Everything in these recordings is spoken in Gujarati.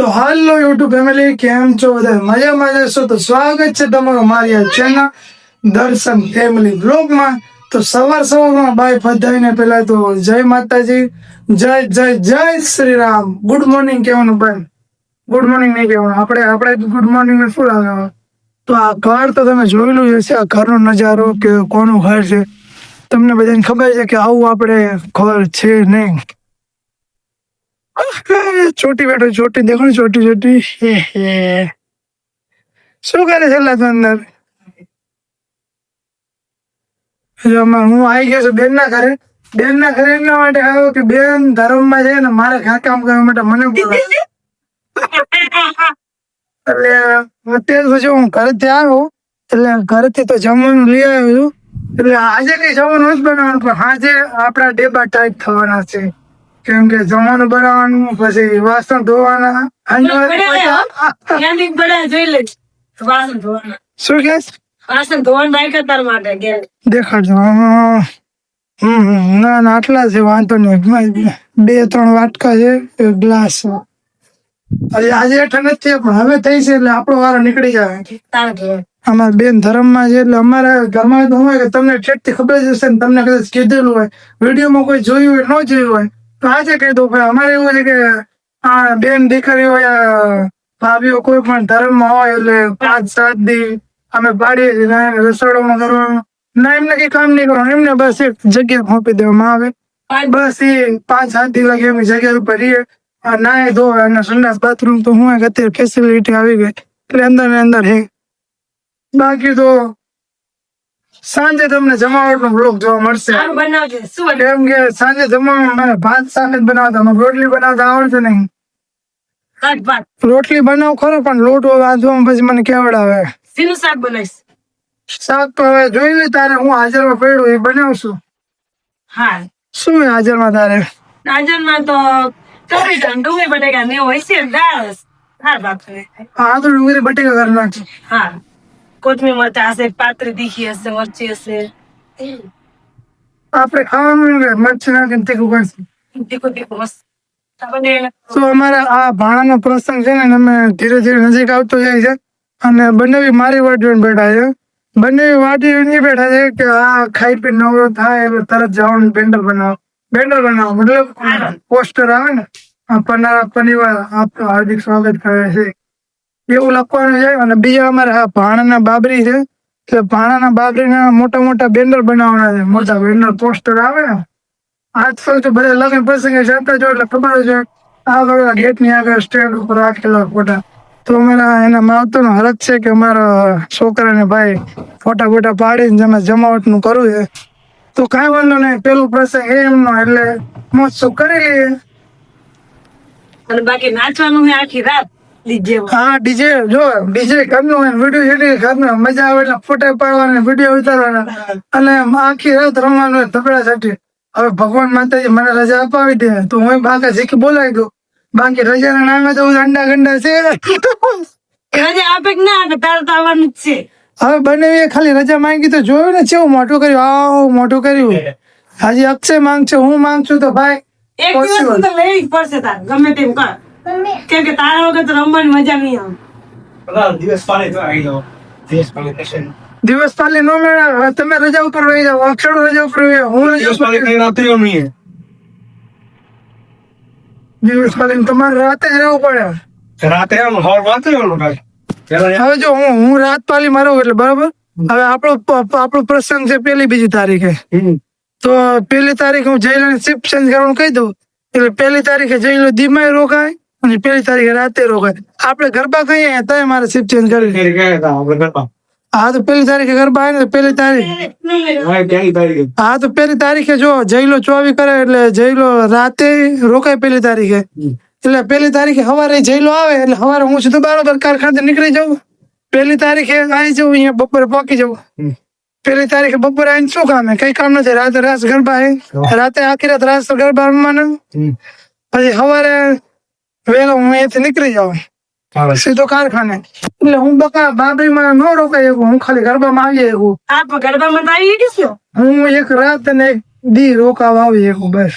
તો હાલો યુટ્યુબ ફેમિલી કેમ છો બધા? મજામાં છો તો સ્વાગત છે તમારું મારી આ ચેનલ દર્શન ફેમિલી બ્લોગમાં તો સવાર સવારમાં બાય ફધાઈને પહેલા તો જય માતાજી, જય જય જય શ્રી રામ ગુડ મોર્નિંગ કહેવાનું ભાઈ. ગુડ મોર્નિંગ નહીં કહેવાનું. આપણે આપણે ગુડ મોર્નિંગ શું લાગે? તો આ ઘર તો તમે જોયેલું જ હશે, આ ઘરનો નજારો કે કોનું ઘર છે? તમને બધાને ખબર છે કે આવું આપણે ઘર છે નહીં. ચોટી બેઠો ચોટી દેખો ને ચોટી ચોટી શું કરે છે તું અંદર? હું આવી ગયો છું બેન ના ઘરે. બેન ના ઘરે એમના માટે આવ્યો કે બેન ધર્મમાં છે ને મારે ઘા કામ કરવા માટે મને એટલે અત્યારે પછી હું ઘરેથી આવ્યો, એટલે ઘરેથી તો જમવાનું લઈ આવ્યો છું. એટલે આજે કઈ જમવાનું નથી બનાવવાનું, પણ આજે આપણા ડેબા ટાઈપ થવાના છે. કેમ કે જમવાનું બનાવવાનું પછી વાસણ ધોવાના જોઈ વાસણ ધોવાના. શું કે વાસણ ધોવાનું રાખ્યા તાર માટે ઘેર. દેખાડજો. હમ, હમ, ના ના આટલા છે વાંધો નહીં. બે ત્રણ વાટકા છે એક ગ્લાસ. હજી આજે હેઠળ નથી પણ હવે થઈ છે એટલે આપણો વારો નીકળી જાય. અમારા બેન ધર્મમાં છે એટલે અમારા ઘરમાં તો હોય કે તમને ઠેઠથી ખબર જ હશે ને તમને કદાચ કીધેલું હોય. વિડીયોમાં કોઈ જોયું હોય ન જોયું હોય તો છે કહી ભાઈ, અમારે એવું છે કે આ બેન દીકરી હોય આ ભાભીઓ કોઈ પણ ધર્મમાં હોય એટલે પાંચ, સાત દી અમે પાડીએ છીએ રસોડામાં કરવાનું. ના, એમને કઈ કામ નહીં કરવાનું. એમને બસ એક જગ્યા સોંપી દેવામાં આવે. બસ એ પાંચ, સાત દી લાગે એમની જગ્યા ઉપર રહીએ. નાય ધો અને સંડાસ બાથરૂમ તો હું અત્યારે ફેસિલિટી આવી ગઈ. એટલે અંદર ને અંદર હે. બાકી તો સાંજે તમને જમાવટ નો બ્લોગ જોવા મળશે. કેમ કે સાંજે જમવામાં મને ભાત શાક જ બનાવતા રોટલી બનાવતા આવડશે નહીં. રોટલી બનાવ ખરો પણ લોટ વાંધવામાં પછી મને કેવડાવે? શીનું શાક બનાવીશ? શાક તો હવે જોઈ લે તારે હું હાજરમાં પડ્યું એ બનાવશું. હા શું હાજરમાં તારે? હાજરમાં તો ને ડુંગળી બટેકા ને હોય છે દાળ. હા તો ડુંગળી બટેકા કરી નાખશું હા કોથમીર મરચા હશે પાતળી દીખી હશે મરચી હશે આપણે ખાવાનું મરચી નાખીને તીખું કરશું તીખું તીખું મસ્ત તો અમારા આ ભાણાનો પ્રસંગ છે ને અમે ધીરે ધીરે નજીક આવતો જાય છે અને બંને બી મારી વાટ જોઈને બેઠા છે બંને વાટ જોઈને બેઠા છે કે આ ખાઈ પી નવરો થાય તરત જવાનું બેન્ડર બનાવો બેન્ડર બનાવો મતલબ પોસ્ટર આવે ને આ પનારા પનિવાર આપનું હાર્દિક સ્વાગત કરે છે એવું લખવાનું છે અને બીજા અમારે ભાણાના બાબરી છે. એટલે ભાણાના બાબરીના મોટા મોટા બેનર બનાવવાના છે. મોટા બેનર પોસ્ટર આવે. ને આજકાલ તો બધા લગ્ન પ્રસંગે જતા જો એટલે ખબર છે આગળ ગેટની આગળ સ્ટેન્ડ ઉપર રાખેલા ફોટા. તો અમારા એના માવતરનો હરક છે કે અમારા છોકરાને ભાઈ ફોટા ફોટા પાડીને જમાવટનું કરવું છે. તો કાંઈ વાંધો નહીં. પેલું પ્રસંગ એમનો એટલે મોજ કરી લઈએ. અને બાકી નાચવાનું આખી રાત. હા ડીજે જો ડીજે ઘરનું વીડિયો શૂટિંગ ઘરનું મજા આવે એટલે ફોટા પાડવાના વીડિયો ઉતારવાના. અને આખી રાત રમવાનું હોય ધબડા હવે ભગવાન માતાજી મને રજા અપાવી દે તો હું બાકા શીખી બોલાવી દઉં. બાકી રજાના નામે તો અંડા ગંડા છે. રજા આપે કે ના તારે તો આવવાનું જ છે. હવે બંને ખાલી રજા માંગી તો જોયું ને કેવું મોટું કર્યું? આવું મોટું કર્યું. હજી અક્ષય માંગ છે હું માંગ છું તો ભાઈ એક દિવસ તો લેવી જ પડશે તાર ગમે તેમ કર. કેમ કે તારા વગર તો રમવાની મજા નહીં આવે. દિવસ પાલે તો આવી જાઓ. દિવસ પાલે થશે દિવસ પાલી નો મેળા તમે રજા ઉપર વહી જાઓ અક્ષર રજા ઉપર વહી હું દિવસ પાલે કઈ રાત્રિઓ નહીં દિવસ પાલી તમારે રાતે જ રહેવું પડે. રાતે આમ હવાર વાંચે હવે જો હું હું રાત પાલી મારું એટલે બરાબર? હવે આપણો આપણો પ્રસંગ છે પેલી બીજી તારીખે. હમ. તો પેલી તારીખે હું જયલો શિફ્ટ ચેન્જ કરવાનું કહી દઉં. એટલે પેલી તારીખે જયલો ધીમાય રોકાય. અને પેલી તારીખે રાતે રોકાય. આપણે ગરબા કહીએ તોય મારે શિફ્ટ ચેન્જ કરવી ફેરી ગયા હતા આપણે ગરબા. હા તો પેલી તારીખે ગરબા આવે ને તો પેલી તારીખ. હા પહેલી તારીખે. હા તો પેલી તારીખે જો જયલો ચોવી કરે એટલે જયલો રાતે રોકાય પેલી તારીખે. હમ. એટલે પેલી તારીખે સવારે જયલો આવે એટલે સવારે હું સીધું બરોબર કારખાને નીકળી જાઉં. પેલી તારીખે આવી જાઉં અહીંયા બપોરે પહોંચી જાઉં. હમ. પેલી તારીખે બપોરે આવીને શું કામ? હે કઈ કામ નથી. રાતે રાસ ગરબા હે રાતે આખી રાત રાસ ગરબા રમવાના. હમ. પછી સવારે વહેલો હું અહીંયાથી નીકળી જાઉં. સીધો કારખાને. એટલે હું બકા બાબરીમાં ન રોકાઈ શકું હું ખાલી ગરબામાં આવી શકું. આપ ગરબામાં આવી ગયો હું એક રાત અને એક દી રોકાવા આવી શકું બસ.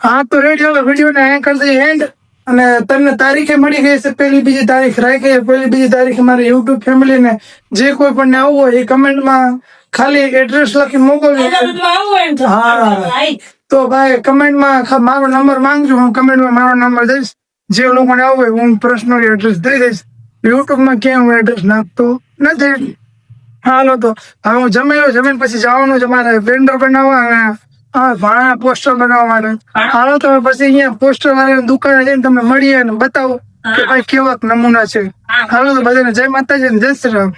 હા. તો રેડિયો વીડિયો ને એન્ડ કરી દઈએ એન્ડ અને તમને તારીખે મળી ગઈ છે પેલી બીજી તારીખ રાખી. પેલી બીજી તારીખે મારી યુટ્યુબ ફેમિલી ને જે કોઈ પણ ને આવવું હોય એ કમેન્ટમાં ખાલી એડ્રેસ લખી મોકલજો. હા. તો ભાઈ કમેન્ટમાં મારો નંબર માંગજો હું કમેન્ટમાં મારો નંબર દઈશ. જે લોકોને આવું હોય હું પર્સનલી એડ્રેસ દઈ દઈશ. યુટ્યુબમાં ક્યાંય હું એડ્રેસ નાખતો નથી. હાલો તો હવે હું જમી લઉં જમીન પછી જવાનું છે મારે બેન્ડર બનાવવા અને હા ભાણા પોસ્ટર બનાવવા માટે. હાલો તો પછી અહીંયા પોસ્ટર વાળા દુકાને જઈને તમે મળીએ અને બતાવો કે ભાઈ કેવા નમૂના છે. હાલો તો બધાને જય માતાજી ને જય શ્રી રામ.